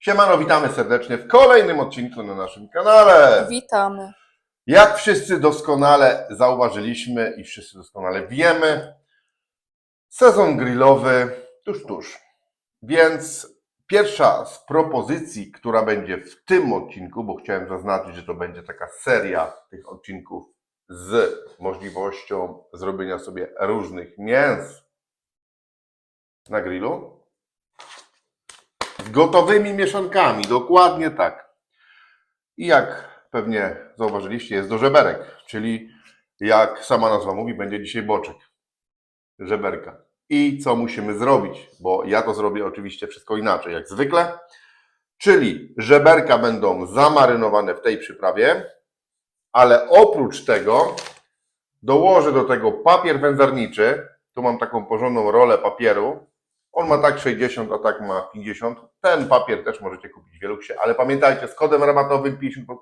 Siemano, witamy serdecznie w kolejnym odcinku na naszym kanale. Witamy. Jak wszyscy doskonale zauważyliśmy i wszyscy doskonale wiemy, sezon grillowy tuż, tuż. Więc pierwsza z propozycji, która będzie w tym odcinku, bo chciałem zaznaczyć, że to będzie taka seria tych odcinków z możliwością zrobienia sobie różnych mięs na grillu. Gotowymi mieszankami, dokładnie tak. I jak pewnie zauważyliście, jest do żeberek, czyli jak sama nazwa mówi, będzie dzisiaj boczek. Żeberka. I co musimy zrobić? Bo ja to zrobię oczywiście wszystko inaczej, jak zwykle. Czyli żeberka będą zamarynowane w tej przyprawie, ale oprócz tego dołożę do tego papier wędzarniczy. Tu mam taką porządną rolę papieru. On ma tak 60, a tak ma 50. Ten papier też możecie kupić w Wieluxie, ale pamiętajcie, z kodem rabatowym 50%,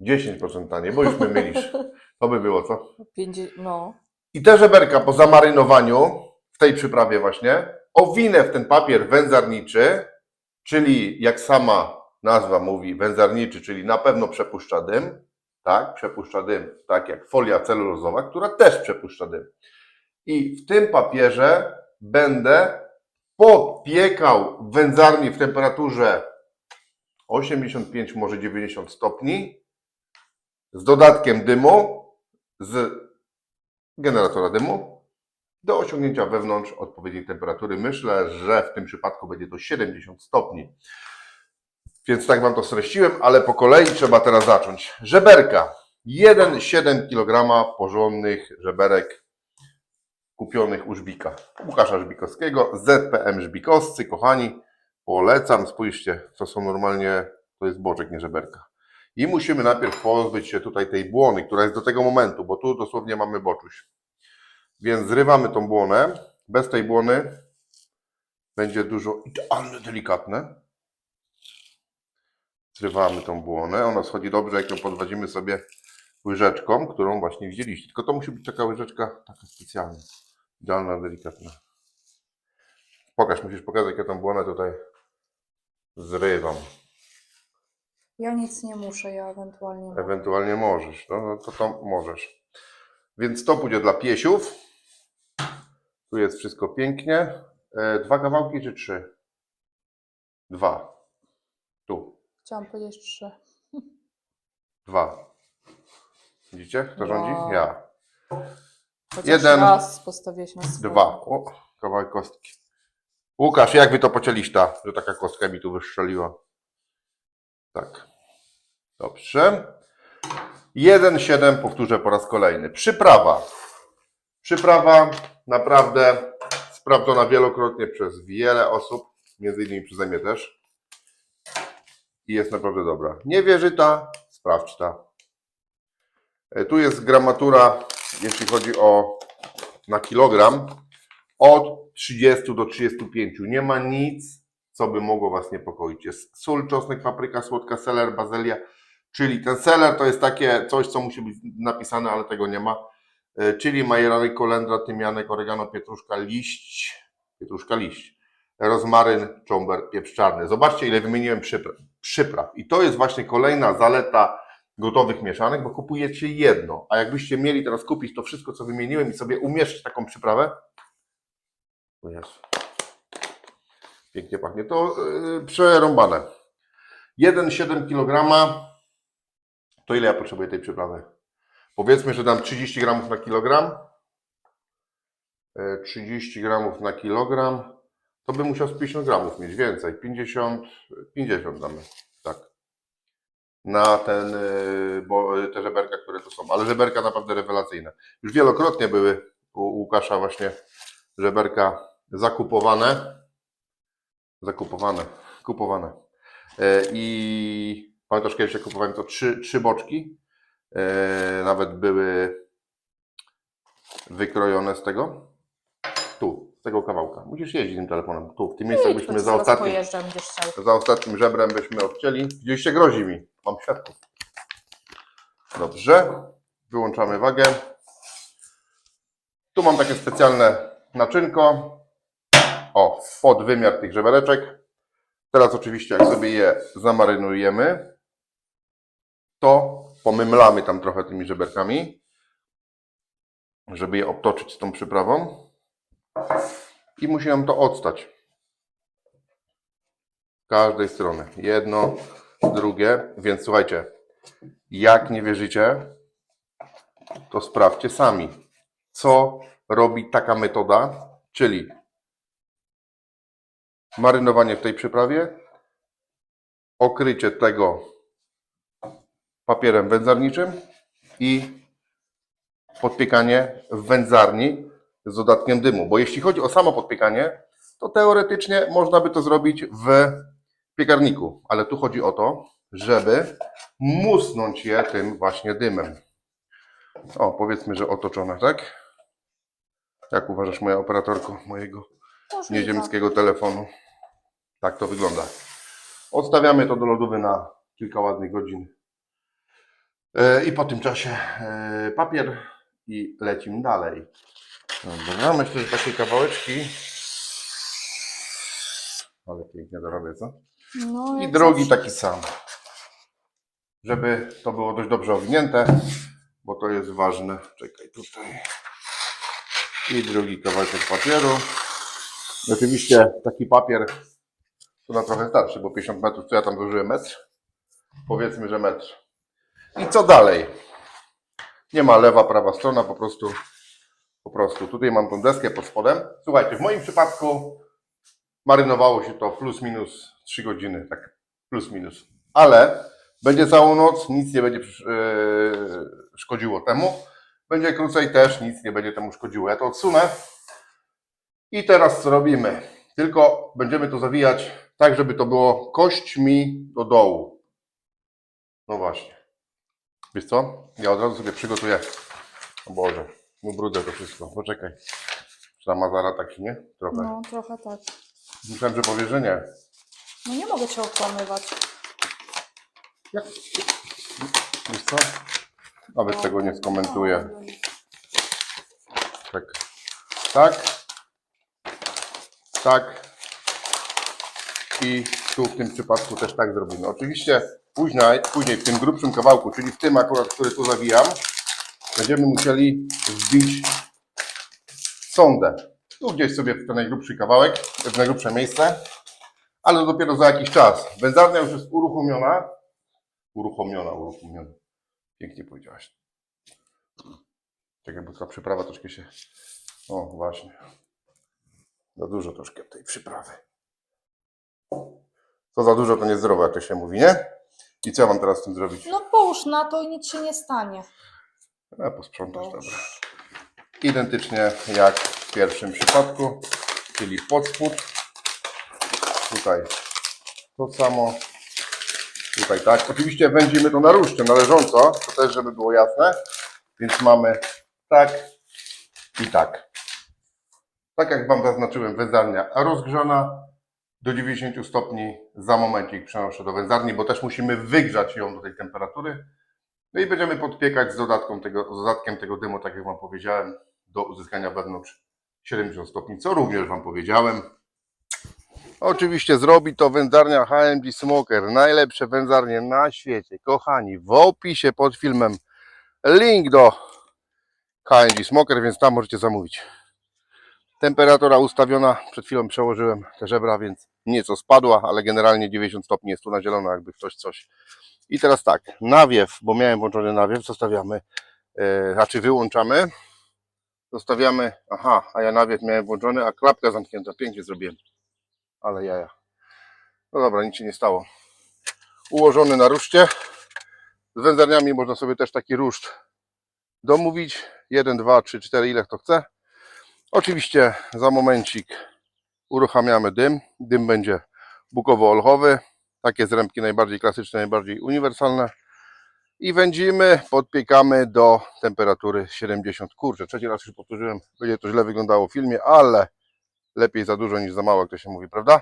10% taniej, bo już my mylisz. To by było, co? 50, no. I te żeberka po zamarynowaniu, w tej przyprawie właśnie, owinę w ten papier wędzarniczy, czyli jak sama nazwa mówi, wędzarniczy, czyli na pewno przepuszcza dym, tak, przepuszcza dym, tak jak folia celulozowa, która też przepuszcza dym. I w tym papierze będę podpiekał wędzarni w temperaturze 85, może 90 stopni, z dodatkiem dymu, z generatora dymu do osiągnięcia wewnątrz odpowiedniej temperatury. Myślę, że w tym przypadku będzie to 70 stopni. Więc tak Wam to streściłem, ale po kolei trzeba teraz zacząć. Żeberka. 1,7 kg porządnych żeberek kupionych u Żbika. Łukasza Żbikowskiego, ZPM Żbikowscy, kochani. Polecam, spójrzcie, to są normalnie, to jest boczek, nie żeberka. I musimy najpierw pozbyć się tutaj tej błony, która jest do tego momentu, bo tu dosłownie mamy boczuś. Więc zrywamy tą błonę. Bez tej błony będzie dużo idealne, delikatne. Zrywamy tą błonę. Ona schodzi dobrze, jak ją podwadzimy sobie łyżeczką, którą właśnie widzieliście. Tylko to musi być taka łyżeczka taka specjalna. Idealna, delikatna. Pokaż, musisz pokazać, jak ja tą błonę tutaj zrywam. Ja nic nie muszę, ja ewentualnie mogę. Ewentualnie możesz, no, no to to możesz. Więc to pójdzie dla piesiów. Tu jest wszystko pięknie. E, dwa kawałki czy trzy? Dwa. Tu. Chciałam powiedzieć trzy. Dwa. Widzicie, kto rządzi? Wow. Ja. Chociaż Jeden, raz na. Dwa. O, kawałek kostki. Łukasz, jak wy to pocieliście, że taka kostka mi tu wystrzeliła? Tak. Dobrze. 1,7 powtórzę po raz kolejny. Przyprawa. Przyprawa naprawdę sprawdzona wielokrotnie przez wiele osób, między innymi przeze mnie też. I jest naprawdę dobra. Nie wierzy ta, sprawdź ta. E, Tu jest gramatura, jeśli chodzi o na kilogram, od 30 do 35. Nie ma nic, co by mogło Was niepokoić. Jest sól, czosnek, papryka słodka, seler, bazylia. Czyli ten seler to jest takie coś, co musi być napisane, ale tego nie ma. E, Czyli majeranek, kolendra, tymianek, oregano, pietruszka, liść, pietruszka, liść, rozmaryn, cząber, pieprz czarny. Zobaczcie, ile wymieniłem przypraw. I to jest właśnie kolejna zaleta gotowych mieszanek, bo kupujecie jedno. A jakbyście mieli teraz kupić to wszystko, co wymieniłem i sobie umieszczyć taką przyprawę, Jezu. Pięknie pachnie. To yy, przerąbane. 1,7 kg. To ile ja potrzebuję tej przyprawy? Powiedzmy, że dam 30 gramów na kilogram. Yy, 30 gramów na kilogram. To bym musiał z 50 gramów mieć więcej. 50, 50 damy. Na ten, yy, bo yy, te żeberka, które tu są. Ale żeberka naprawdę rewelacyjne. Już wielokrotnie były u Łukasza właśnie żeberka zakupowane. Zakupowane, kupowane. E, I pamiętasz kiedyś jak kupowałem to trzy, trzy boczki. E, Nawet były wykrojone z tego. Tego kawałka. Musisz jeździć tym telefonem. Tu, w tym miejscu Ej, byśmy za ostatnim, pojeżdżam, będziesz chciał. za ostatnim żebrem byśmy odcięli. Widzieliście, grozi mi. Mam świadków. Dobrze. Wyłączamy wagę. Tu mam takie specjalne naczynko. O, pod wymiar tych żebereczek. Teraz oczywiście, jak sobie je zamarynujemy, to pomymlamy tam trochę tymi żeberkami, żeby je obtoczyć z tą przyprawą. I musi nam to odstać. Każdej strony. Jedno, drugie. Więc słuchajcie, jak nie wierzycie, to sprawdźcie sami, co robi taka metoda, czyli marynowanie w tej przyprawie, okrycie tego papierem wędzarniczym i podpiekanie w wędzarni z dodatkiem dymu. Bo jeśli chodzi o samo podpiekanie, to teoretycznie można by to zrobić w piekarniku, ale tu chodzi o to, żeby musnąć je tym właśnie dymem. O, powiedzmy, że otoczone, tak? Jak uważasz, moja operatorko mojego nieziemskiego telefonu? Tak to wygląda. Odstawiamy to do lodówy na kilka ładnych godzin. E, I po tym czasie e, papier i lecimy dalej. Dobra, myślę, że takie kawałeczki. Ale pięknie to robię, co? No, I zawsze. taki sam. Żeby to było dość dobrze owinięte, bo to jest ważne. Czekaj tutaj. I drugi kawałek papieru. Oczywiście taki papier to na trochę starszy, bo 50 metrów, to ja tam zużyłem metr. Powiedzmy, że metr. I co dalej? Nie ma lewa, prawa strona, po prostu po prostu. Tutaj mam tą deskę pod spodem. Słuchajcie, w moim przypadku marynowało się to plus minus 3 godziny, tak plus minus. Ale będzie całą noc, nic nie będzie yy, szkodziło temu. Będzie krócej też, nic nie będzie temu szkodziło. Ja to odsunę. I teraz co robimy? Tylko będziemy to zawijać tak, żeby to było kośćmi do dołu. No właśnie. Wiesz co? Ja od razu sobie przygotuję. O Boże, ubrudzę to wszystko. Poczekaj. Czy ta mazara tak się nie? Trochę. No, trochę tak. Myślałem, że powie, że nie. No nie mogę cię okłamywać. Jak? Wiesz co? Nawet tego nie skomentuję. Tak. Tak. Tak. I tu w tym przypadku też tak zrobimy. Oczywiście później, później w tym grubszym kawałku, czyli w tym akurat, który tu zawijam, będziemy musieli wbić sondę. Tu gdzieś sobie w ten najgrubszy kawałek, w najgrubsze miejsce, ale dopiero za jakiś czas. Wędzarnia już jest uruchomiona. Uruchomiona, uruchomiona. Pięknie powiedziałaś. Czekaj, bo ta przyprawa troszkę się... O, właśnie. Za dużo troszkę tej przyprawy. Co za dużo, to niezdrowe, jak to się mówi, nie? I co ja mam teraz z tym zrobić? No połóż na to i nic się nie stanie. A, posprzątać, dobra. Identycznie jak w pierwszym przypadku, czyli pod spód. Tutaj to samo. Tutaj tak. Oczywiście wędzimy to na ruszcie należąco, to też żeby było jasne. Więc mamy tak i tak. Tak jak Wam zaznaczyłem, wędzarnia rozgrzana do 90 stopni. Za momencik przenoszę do wędzarni, bo też musimy wygrzać ją do tej temperatury. No i będziemy podpiekać z, dodatką tego, z dodatkiem tego dymu, tak jak Wam powiedziałem, do uzyskania wewnątrz 70 stopni, co również Wam powiedziałem. Oczywiście zrobi to wędzarnia HMG Smoker, najlepsze wędzarnie na świecie. Kochani, w opisie pod filmem link do HMG Smoker, więc tam możecie zamówić. Temperatura ustawiona, przed chwilą przełożyłem te żebra, więc nieco spadła, ale generalnie 90 stopni jest tu na zielono, jakby ktoś coś i teraz tak, nawiew, bo miałem włączony nawiew, zostawiamy, e, znaczy wyłączamy. Zostawiamy, aha, a ja nawiew miałem włączony, a klapka zamknięta, pięknie zrobiłem. Ale jaja. No dobra, nic się nie stało. Ułożony na ruszcie. Z wędzarniami można sobie też taki ruszt domówić. 1, 2, 3, 4, ile kto chce. Oczywiście za momencik uruchamiamy dym. Dym będzie bukowo-olchowy. Takie zrębki najbardziej klasyczne, najbardziej uniwersalne. I wędzimy, podpiekamy do temperatury 70. Kurczę, trzeci raz już powtórzyłem, będzie to źle wyglądało w filmie, ale lepiej za dużo niż za mało, jak to się mówi, prawda?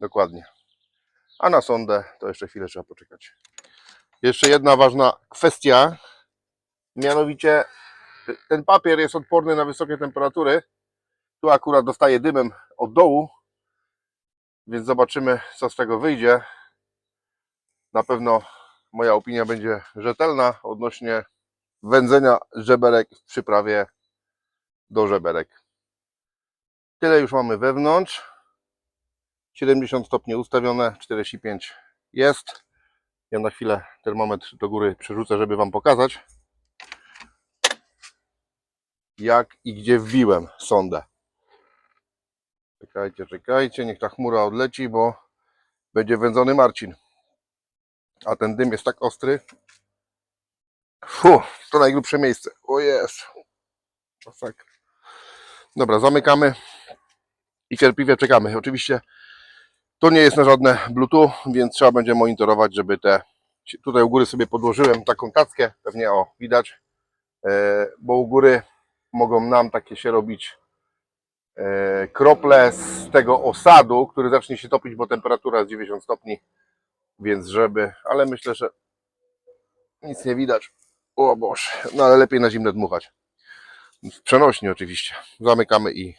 Dokładnie. A na sondę to jeszcze chwilę trzeba poczekać. Jeszcze jedna ważna kwestia, mianowicie ten papier jest odporny na wysokie temperatury. Tu akurat dostaje dymem od dołu, Więc zobaczymy, co z tego wyjdzie. Na pewno moja opinia będzie rzetelna odnośnie wędzenia żeberek w przyprawie do żeberek. Tyle już mamy wewnątrz. 70 stopni ustawione, 45 jest. Ja na chwilę termometr do góry przerzucę, żeby Wam pokazać, jak i gdzie wbiłem sondę. Czekajcie, czekajcie, niech ta chmura odleci, bo będzie wędzony Marcin. A ten dym jest tak ostry. Fu, to najgrubsze miejsce. O jest. Masakra. Dobra, zamykamy i cierpliwie czekamy. Oczywiście to nie jest na żadne Bluetooth, więc trzeba będzie monitorować, żeby te. Tutaj u góry sobie podłożyłem taką tackę, pewnie o widać, e, bo u góry mogą nam takie się robić krople z tego osadu, który zacznie się topić, bo temperatura jest 90 stopni, więc żeby, ale myślę, że nic nie widać. O Boże, no ale lepiej na zimne dmuchać. W przenośni oczywiście. Zamykamy i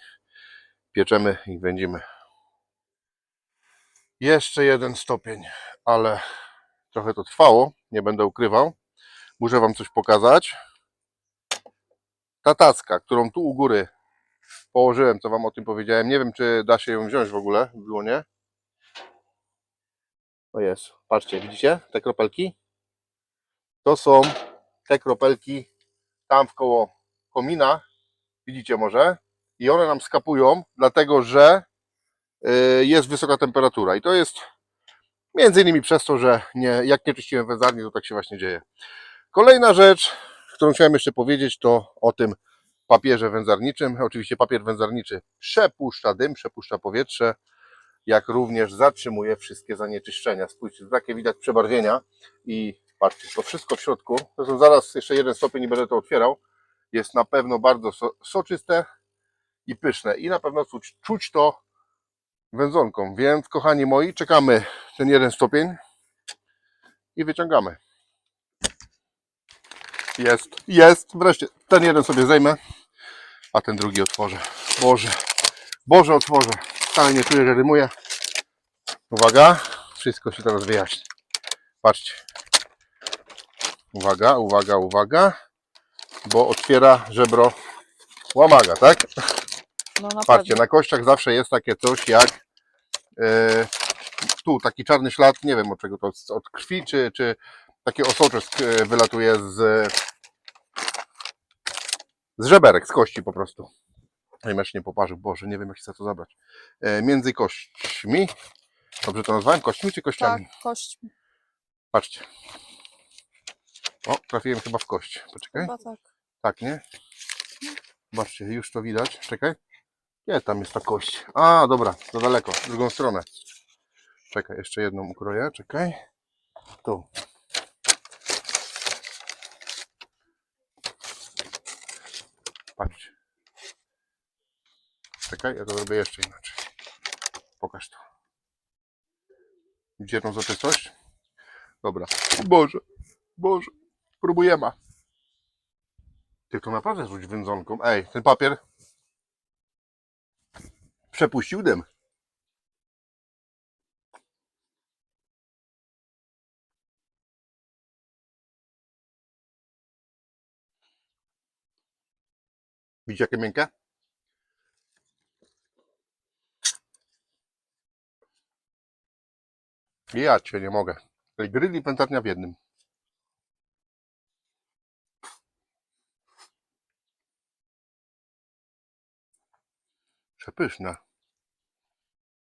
pieczemy i wędzimy. Jeszcze jeden stopień, ale trochę to trwało, nie będę ukrywał. Muszę Wam coś pokazać. Ta tacka, którą tu u góry położyłem, co Wam o tym powiedziałem, nie wiem, czy da się ją wziąć w ogóle w dłonie. O jest, patrzcie, widzicie te kropelki? To są te kropelki tam w koło komina, widzicie może, i one nam skapują, dlatego że y, jest wysoka temperatura i to jest między innymi przez to, że nie, jak nie czyściłem wędzarni, to tak się właśnie dzieje. Kolejna rzecz, którą chciałem jeszcze powiedzieć, to o tym papierze wędzarniczym. Oczywiście papier wędzarniczy przepuszcza dym, przepuszcza powietrze, jak również zatrzymuje wszystkie zanieczyszczenia. Spójrzcie, takie widać przebarwienia i patrzcie, to wszystko w środku, zresztą zaraz jeszcze jeden stopień i będę to otwierał, jest na pewno bardzo so, soczyste i pyszne i na pewno czuć, czuć to wędzonką, więc kochani moi, czekamy ten jeden stopień i wyciągamy. Jest, jest, wreszcie ten jeden sobie zejmę, a ten drugi otworzę. Boże, Boże otworzę, wcale nie czuję, że rymuję. Uwaga, wszystko się teraz wyjaśni. Patrzcie. Uwaga, uwaga, uwaga, bo otwiera żebro łamaga, tak? No na Patrzcie, na kościach zawsze jest takie coś jak e, tu taki czarny ślad, nie wiem od czego to od krwi, czy, czy takie osocze sk- e, wylatuje z z żeberek, z kości po prostu. Ej, mecz nie poparzył, Boże, nie wiem jak chcę to zabrać. E, między kośćmi, dobrze to nazwałem, kośćmi czy Tak, kościami? kość. Patrzcie. O, trafiłem chyba w kość. Poczekaj. Chyba tak. Tak, nie? Zobaczcie, już to widać. Czekaj. Nie, tam jest ta kość. A, dobra, za daleko, w drugą stronę. Czekaj, jeszcze jedną ukroję, czekaj. Tu. Patrzcie. Czekaj, ja to zrobię jeszcze inaczej. Pokaż to. Widzicie tą soczystość? Dobra. Boże, Boże, próbujemy. Ty to naprawdę rzuć wędzonką. Ej, ten papier przepuścił dym. Widzicie jakie miękkie? Ja cię nie mogę. Grill i pętarnia w jednym. Przepyszne.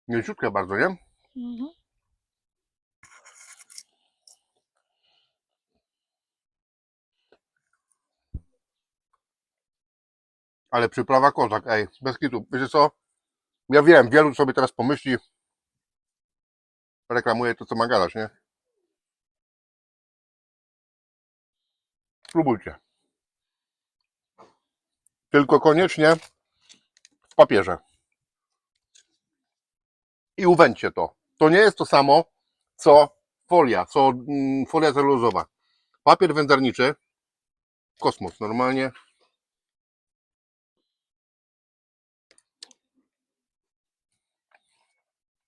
Mięciutkie bardzo, nie? Mhm. Ale przyprawa kozak, ej, bez kitu. Wiecie co? Ja wiem, wielu sobie teraz pomyśli, reklamuje to, co ma gadać, nie? Spróbujcie. Tylko koniecznie w papierze. I uwędźcie to. To nie jest to samo, co folia, co mm, folia celulozowa. Papier wędzarniczy, kosmos, normalnie.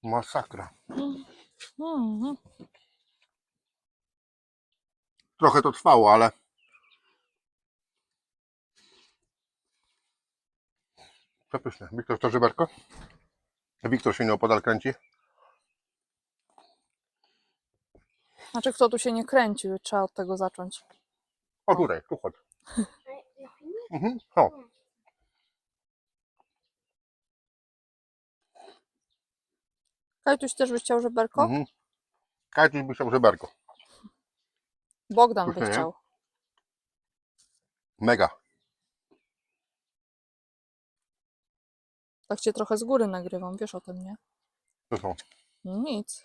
Masakra. Mhm. Trochę to trwało, ale przepyszne. Wiktor, to żeberko? Wiktor się nieopodal kręci. Znaczy, kto tu się nie kręcił, trzeba od tego zacząć. O tutaj, tu chodź. Mhm. O. Kajtuś też by chciał żeberko? Mhm. Kajtuś by chciał żeberko. Bogdan by nie? chciał. Mega. Tak cię trochę z góry nagrywam, wiesz o tym, nie? No nic.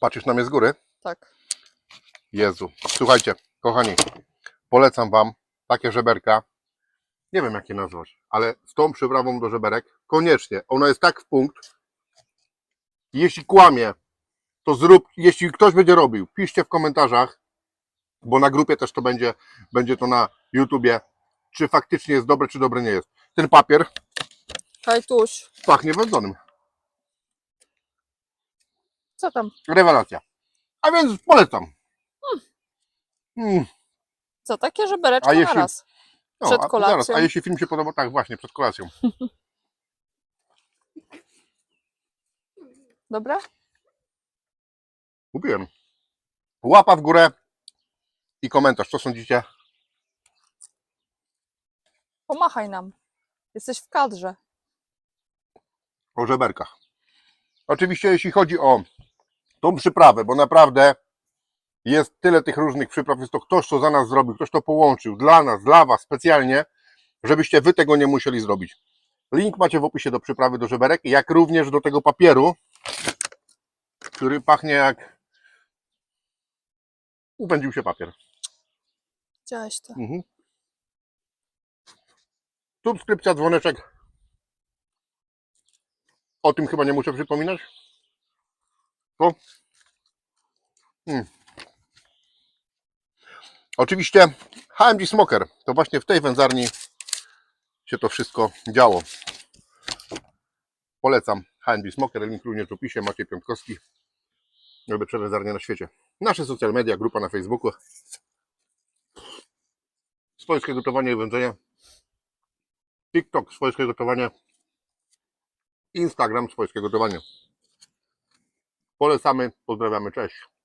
Patrzysz na mnie z góry? Tak. Jezu. Słuchajcie, kochani, polecam Wam takie żeberka. Nie wiem, jak je nazwać, ale z tą przyprawą do żeberek koniecznie. Ona jest tak w punkt. Jeśli kłamie, to zrób. Jeśli ktoś będzie robił, piszcie w komentarzach, bo na grupie też to będzie, będzie to na YouTubie, czy faktycznie jest dobre, czy dobre nie jest. Ten papier Kajtuś, pachnie wędzonym. co tam? Rewelacja. A więc polecam. Mm. Co, takie żebereczko A na jeśli- raz. No, Przed a, kolacją. Zaraz, a jeśli film się podoba, tak właśnie, przed kolacją. Dobra? Kupiłem. Łapa w górę i komentarz. Co sądzicie? Pomachaj nam. Jesteś w kadrze. o żeberkach. Oczywiście, jeśli chodzi o tą przyprawę, bo naprawdę jest tyle tych różnych przypraw, jest to ktoś, co za nas zrobił, ktoś to połączył dla nas, dla Was specjalnie, żebyście Wy tego nie musieli zrobić. Link macie w opisie do przyprawy do żeberek, jak również do tego papieru, który pachnie jak upędził się papier. Widziałeś to. Mhm. Subskrypcja, dzwoneczek. O tym chyba nie muszę przypominać. To. Mm. Oczywiście HMG Smoker. To właśnie w tej wędzarni się to wszystko działo. Polecam HMG Smoker. Link również w opisie. Macie Piątkowski. Najlepsze wędzarnie na świecie. Nasze social media, grupa na Facebooku. Swojskie gotowanie i wędzenie. TikTok, swojskie gotowanie. Instagram, swojskie gotowanie. Polecamy, pozdrawiamy, cześć.